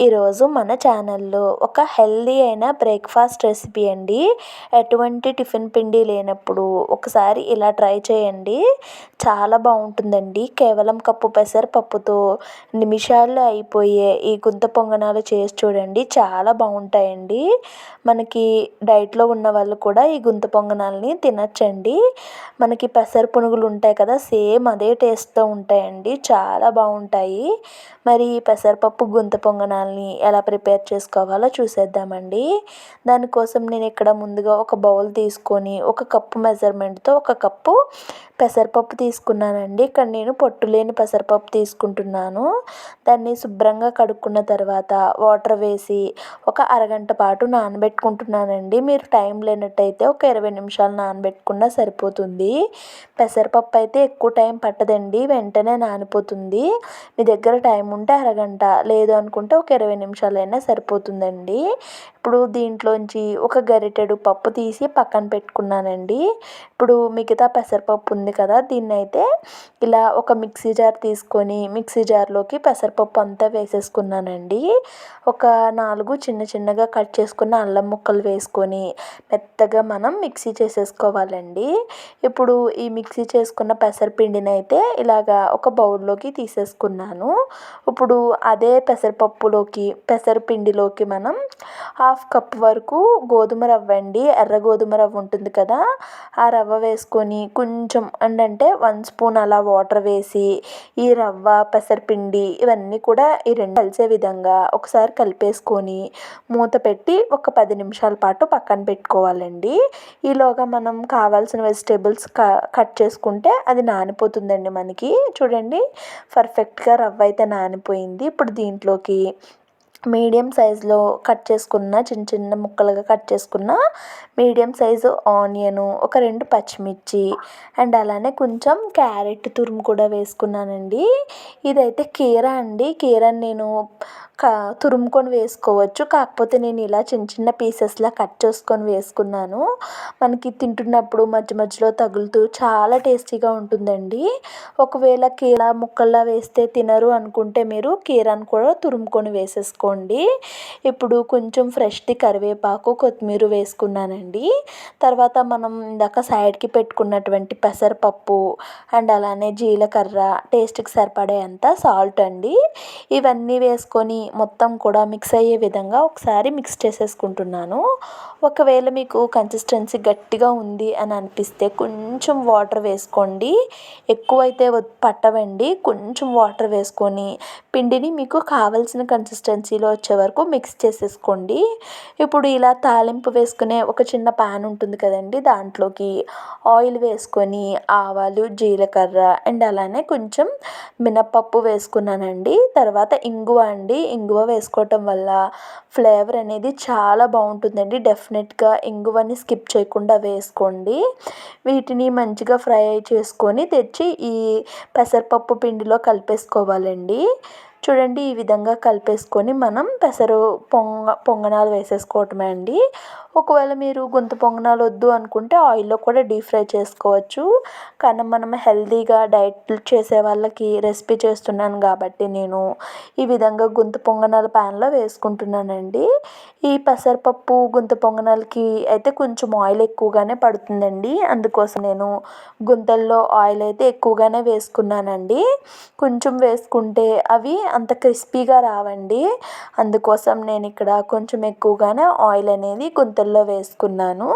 ఈరోజు మన ఛానల్లో ఒక హెల్దీ అయిన బ్రేక్ఫాస్ట్ రెసిపీ అండి. ఎటువంటి టిఫిన్ పిండి లేనప్పుడు ఒకసారి ఇలా ట్రై చేయండి. చాలా బాగుంటుందండి. కేవలం కప్పు పెసరపప్పుతో నిమిషాల్లో అయిపోయే ఈ గుంత పొంగనాలు చేసి చూడండి. చాలా బాగుంటాయండి. మనకి డైట్లో ఉన్న వాళ్ళు కూడా ఈ గుంత పొంగనాలని తినచ్చండి. మనకి పెసర పునుగులు ఉంటాయి కదా సేమ్ అదే టేస్ట్తో ఉంటాయండి. చాలా బాగుంటాయి. మరి పెసరపప్పు గుంత పొంగనాలు పొంగనాలని ఎలా ప్రిపేర్ చేసుకోవాలో చూసేద్దామండి. దానికోసం నేను ఇక్కడ ముందుగా ఒక బౌల్ తీసుకొని ఒక కప్పు మెజర్మెంట్తో ఒక కప్పు పెసరపప్పు తీసుకున్నానండి. ఇక్కడ నేను పొట్టు లేని పెసరపప్పు తీసుకుంటున్నాను. దాన్ని శుభ్రంగా కడుక్కున్న తర్వాత వాటర్ వేసి ఒక అరగంట పాటు నానబెట్టుకుంటున్నానండి. మీరు టైం లేనట్టయితే ఒక ఇరవై నిమిషాలు నానబెట్టుకున్నా సరిపోతుంది. పెసరపప్పు అయితే ఎక్కువ టైం పట్టదండి. వెంటనే నానిపోతుంది. మీ దగ్గర టైం ఉంటే అరగంట లేదు అనుకుంటే ఒక ఇరవై నిమిషాలైనా సరిపోతుందండి. ఇప్పుడు దీంట్లోంచి ఒక గరిటెడు పప్పు తీసి పక్కన పెట్టుకున్నానండి. ఇప్పుడు మిగతా పెసరపప్పు ఉంది కదా దీన్ని అయితే ఇలా ఒక మిక్సీ జార్ తీసుకొని మిక్సీ జార్లోకి పెసరపప్పు అంతా వేసేసుకున్నానండి. ఒక నాలుగు చిన్న చిన్నగా కట్ చేసుకున్న అల్లం ముక్కలు వేసుకొని మెత్తగా మనం మిక్సీ చేసేసుకోవాలండి. ఇప్పుడు ఈ మిక్సీ చేసుకున్న పెసరపిండిని అయితే ఇలాగా ఒక బౌల్లోకి తీసేసుకున్నాను. ఇప్పుడు అదే పెసరపప్పులో పెసరపప్పులోకి పెసరపిండిలోకి మనం హాఫ్ కప్ వరకు గోధుమ రవ్వ అండి. ఎర్ర గోధుమ రవ్వ ఉంటుంది కదా ఆ రవ్వ వేసుకొని కొంచెం అంటే వన్ స్పూన్ అలా వాటర్ వేసి ఈ రవ్వ పెసరపిండి ఇవన్నీ కూడా ఈ రెండు కలిసే విధంగా ఒకసారి కలిపేసుకొని మూత పెట్టి ఒక పది నిమిషాల పాటు పక్కన పెట్టుకోవాలండి. ఈలోగా మనం కావాల్సిన వెజిటేబుల్స్ కట్ చేసుకుంటే అది నానిపోతుందండి మనకి. చూడండి పర్ఫెక్ట్గా రవ్వ అయితే నానిపోయింది. ఇప్పుడు దీంట్లోకి మీడియం సైజులో కట్ చేసుకున్న చిన్న చిన్న ముక్కలుగా కట్ చేసుకున్న మీడియం సైజు ఆనియను ఒక రెండు పచ్చిమిర్చి అండ్ అలానే కొంచెం క్యారెట్ తురుము కూడా వేసుకున్నానండి. ఇదైతే కీరా అండి. కీరాని నేను కా తురుముకొని వేసుకోవచ్చు. కాకపోతే నేను ఇలా చిన్న చిన్న పీసెస్లా కట్ చేసుకొని వేసుకున్నాను. మనకి తింటున్నప్పుడు మధ్య మధ్యలో తగులుతూ చాలా టేస్టీగా ఉంటుందండి. ఒకవేళ కీరా ముక్కల్లా వేస్తే తినరు అనుకుంటే మీరు కీరాని కూడా తురుముకొని వేసేసుకోండి ఇప్పుడు కొంచెం ఫ్రెష్ది కరివేపాకు కొత్తిమీర వేసుకున్నానండి. తర్వాత మనం ఇందాక సైడ్కి పెట్టుకున్నటువంటి పెసరపప్పు అండ్ అలానే జీలకర్ర టేస్ట్కి సరిపడే అంత సాల్ట్ అండి. ఇవన్నీ వేసుకొని మొత్తం కూడా మిక్స్ అయ్యే విధంగా ఒకసారి మిక్స్ చేసేసుకుంటున్నాను. ఒకవేళ మీకు కన్సిస్టెన్సీ గట్టిగా ఉంది అని అనిపిస్తే కొంచెం వాటర్ వేసుకోండి. ఎక్కువైతే పట్టవండి. కొంచెం వాటర్ వేసుకొని పిండిని మీకు కావలసిన కన్సిస్టెన్సీలో వచ్చే వరకు మిక్స్ చేసేసుకోండి. ఇప్పుడు ఇలా తాలింపు వేసుకునే ఒక చిన్న ప్యాన్ ఉంటుంది కదండి దాంట్లోకి ఆయిల్ వేసుకొని ఆవాలు జీలకర్ర అండ్ అలానే కొంచెం మినప్పప్పు వేసుకున్నానండి. తర్వాత ఇంగువ అండి. ఇంగువ వేసుకోవటం వల్ల ఫ్లేవర్ అనేది చాలా బాగుంటుందండి. డెఫినెట్గా ఇంగువని స్కిప్ చేయకుండా వేసుకోండి. వీటిని మంచిగా ఫ్రై చేసుకొని తెచ్చి ఈ పెసరపప్పు పిండిలో కలిపేసుకోవాలండి. చూడండి ఈ విధంగా కలిపేసుకొని మనం పెసరు పొంగ పొంగనాలు వేసేసుకోవటమే అండి. ఒకవేళ మీరు గొంతు పొంగనాలు వద్దు అనుకుంటే ఆయిల్లో కూడా డీప్ ఫ్రై చేసుకోవచ్చు. కానీ మనం హెల్తీగా డైట్ చేసే వాళ్ళకి రెసిపీ చేస్తున్నాను కాబట్టి నేను ఈ విధంగా గొంతు పొంగనాలు ప్యాన్లో వేసుకుంటున్నానండి. ఈ పెసరపప్పు గుంత పొంగనాలకి అయితే కొంచెం ఆయిల్ ఎక్కువగానే పడుతుందండి. అందుకోసం నేను గుంతల్లో ఆయిల్ అయితే ఎక్కువగానే వేసుకున్నానండి. కొంచెం వేసుకుంటే అవి అంత క్రిస్పీగా రావండి. అందుకోసం నేను ఇక్కడ కొంచెం ఎక్కువగానే ఆయిల్ అనేది గుంతల్లో వేసుకున్నాను.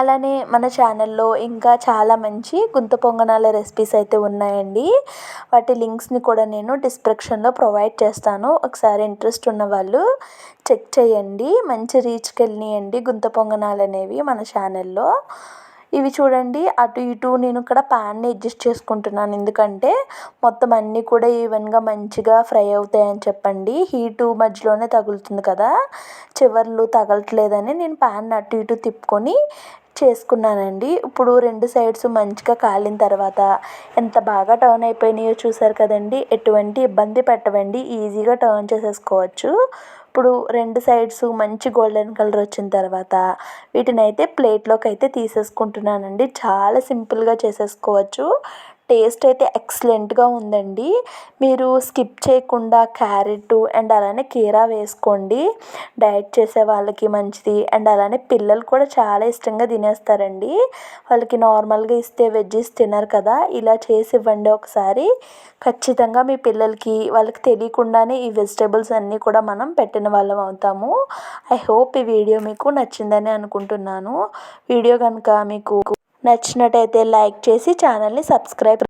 అలానే మన ఛానల్లో ఇంకా చాలా మంచి గుంత పొంగనాల రెసిపీస్ అయితే ఉన్నాయండి. వాటి లింక్స్ని కూడా నేను డిస్క్రిప్షన్లో ప్రొవైడ్ చేస్తాను. ఒకసారి ఇంట్రెస్ట్ ఉన్న వాళ్ళు చెక్ చేయండి. మంచి రీచ్కి వెళ్ళినాయండి గుంత పొంగనాలు అనేవి మన ఛానల్లో. ఇవి చూడండి అటు ఇటు నేను ఇక్కడ ప్యాన్ని అడ్జస్ట్ చేసుకుంటున్నాను. ఎందుకంటే మొత్తం అన్నీ కూడా ఈవెన్గా మంచిగా ఫ్రై అవుతాయని చెప్పండి. హీటు మధ్యలోనే తగులుతుంది కదా. చివర్లు తగలట్లేదని నేను ప్యాన్ అటు ఇటు తిప్పుకొని చేసుకున్నానండి. ఇప్పుడు రెండు సైడ్స్ మంచిగా కాలిన తర్వాత ఎంత బాగా టర్న్ అయిపోయినాయో చూసారు కదండి. ఎటువంటి ఇబ్బంది పెట్టవండి. ఈజీగా టర్న్ చేసేసుకోవచ్చు. ఇప్పుడు రెండు సైడ్స్ మంచి గోల్డెన్ కలర్ వచ్చిన తర్వాత వీటిని అయితే ప్లేట్లోకి అయితే తీసేసుకుంటున్నానండి. చాలా సింపుల్గా చేసేసుకోవచ్చు. టేస్ట్ అయితే ఎక్సలెంట్గా ఉందండి. మీరు స్కిప్ చేయకుండా క్యారెట్ అండ్ అలానే కీరా వేసుకోండి. డైట్ చేసే వాళ్ళకి మంచిది. అండ్ అలానే పిల్లలు కూడా చాలా ఇష్టంగా తినేస్తారండి. వాళ్ళకి నార్మల్గా ఇస్తే వెజ్జెస్ తినరు కదా. ఇలా చేసి ఇవ్వండి ఒకసారి. ఖచ్చితంగా మీ పిల్లలకి వాళ్ళకి తెలియకుండానే ఈ వెజిటేబుల్స్ అన్నీ కూడా మనం పెట్టిన వాళ్ళం అవుతాము. ఐ హోప్ ఈ వీడియో మీకు నచ్చిందని అనుకుంటున్నాను. వీడియో కనుక మీకు నచ్చినట్టయితే లైక్ చేసి ఛానల్ని సబ్స్క్రైబ్